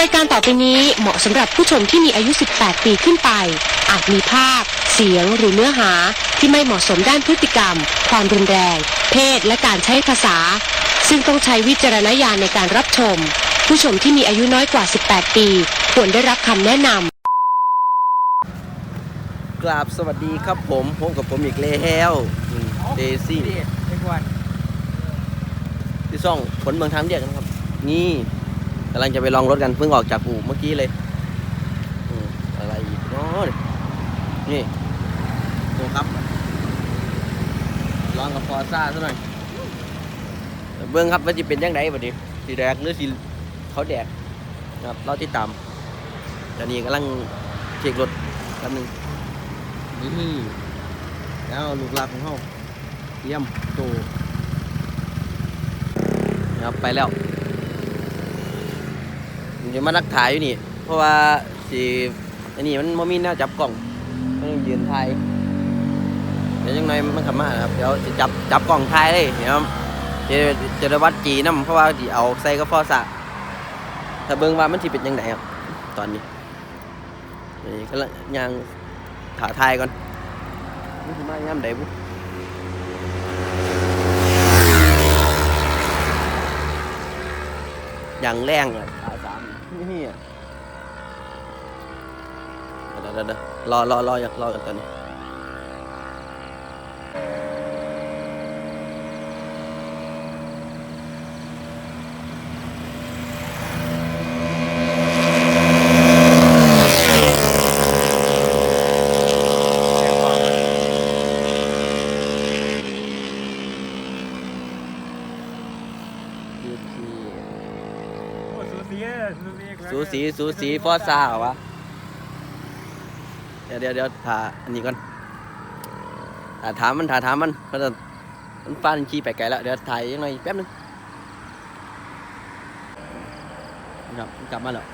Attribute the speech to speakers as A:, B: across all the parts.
A: รายการต่อไปนี้เหมาะสำหรับผู้ชมที่มีอายุ 18 ปีขึ้นไป อาจมีภาพ เสียงหรือเนื้อหาที่ไม่เหมาะสมด้านพฤติกรรม ความรุนแรง เพศ และการใช้ภาษา ซึ่งต้องใช้วิจารณญาณในการรับชม ผู้ชมที่มีอายุน้อยกว่า 18 ปี ควรได้รับคำแนะนำ
B: กราบสวัสดีครับผมพบกับผมอีกแล้วเดซี่
C: ไอ้กวน
B: ที่ซ่องผลเมืองทางเดียกกันครับ นี่ กำลังจะไปลองรถกันเพิ่งออกจากอู่เมื่อกี้เลยอะไรอีกเนาะนี่ตัวครับ ลองกับฟอร์ซ่าซะหน่อยเบิ้องครับว่าจะเป็นยังไงบัดนี้สีแดกหรือสีเขาแดกนะครับเราติดตามตอนนี้กำลังเช็ครถแป๊บนึงนี่แล้วลูกหลานของเขาเตรียมโตนะครับไปแล้ว ผมจะมานักถ่ายอยู่นี่ เพราะว่าสิอันนี้มันมมีแนวจับกล่องต้องยืนถ่ายเดี๋ยวยังไงมันขับมาครับเดี๋ยวจะจับจับกล่องถ่ายเลยเดี๋ยวจะจะได้วัดจีน้ำเพราะว่าจีเอาใส่ก็ฟอสะถ้าเบิ่งว่ามันสิเป็นยังไงครับ ตอนนี้นี่ก็ยังถ่าทายก่อนมันมาย่ำใดบุอย่างแรงอะขาสามนี่อะ เดี๋ยวเดี๋ยวเดี๋ยวรอรอรออยากรอกันตอนนี้
C: สูสีสูสี
B: สูสีสูสีฟอซ่าวะ เดี๋ยวเดี๋ยวเดี๋ยวถาอันนี้ก่อนถาถามมันถาถามมันเพราะมันป้านขี้ไปไกลแล้วเดี๋ยวถ่ายยังไงแป๊บนึงครับกลับมาแล้ว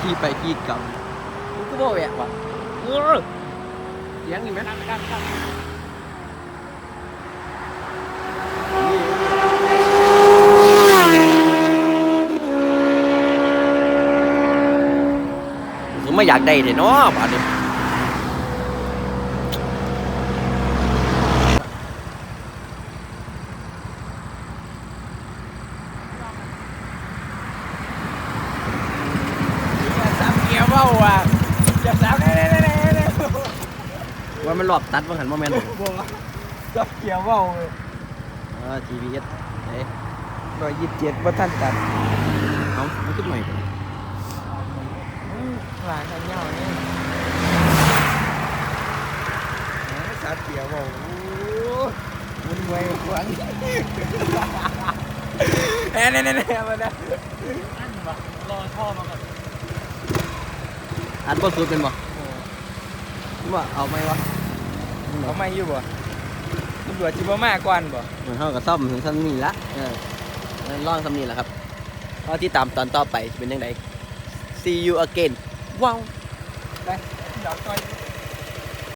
B: ขี้ไปขี้กลับ ก็บ่แหวกว่ะเออเสียงอยู่ไหม
C: ดังดังดัง
B: ผมไม่อยากได้เลยเนาะบาดนี้
C: สามเกียร์เบ้าอะจะ
B: ว่ามันหลอบตัดว่าหันโมเมนต์
C: บัวสามเกียร์เบ้าเลย
B: อ่า GPS เอ๊ะ
C: ร้อยยี่สิบเจ็ดว่าท่านตัด
B: เอามันขึ้นใหม่
C: หลานกันเงาเนี่ยสามเกียร์เบ้าโอ้มันไวกว่าเน่เน่เน่เน่มาได้อันบ่รอท่อมาก่อน
B: อันบอสูตรเป็นบ่ว่าเอาไหมวะ
C: เขาไม่อยู่บ่ตำรวจจิบมากกว่าบ่
B: เหมือนเขากับซ่อมถึงท่านนี่ละเออแล้วลองทำนี่แหละครับก็ที่ตามตอนต่อไปจะเป็นยังไง see you again ว้าว
C: ไปดอกก้อย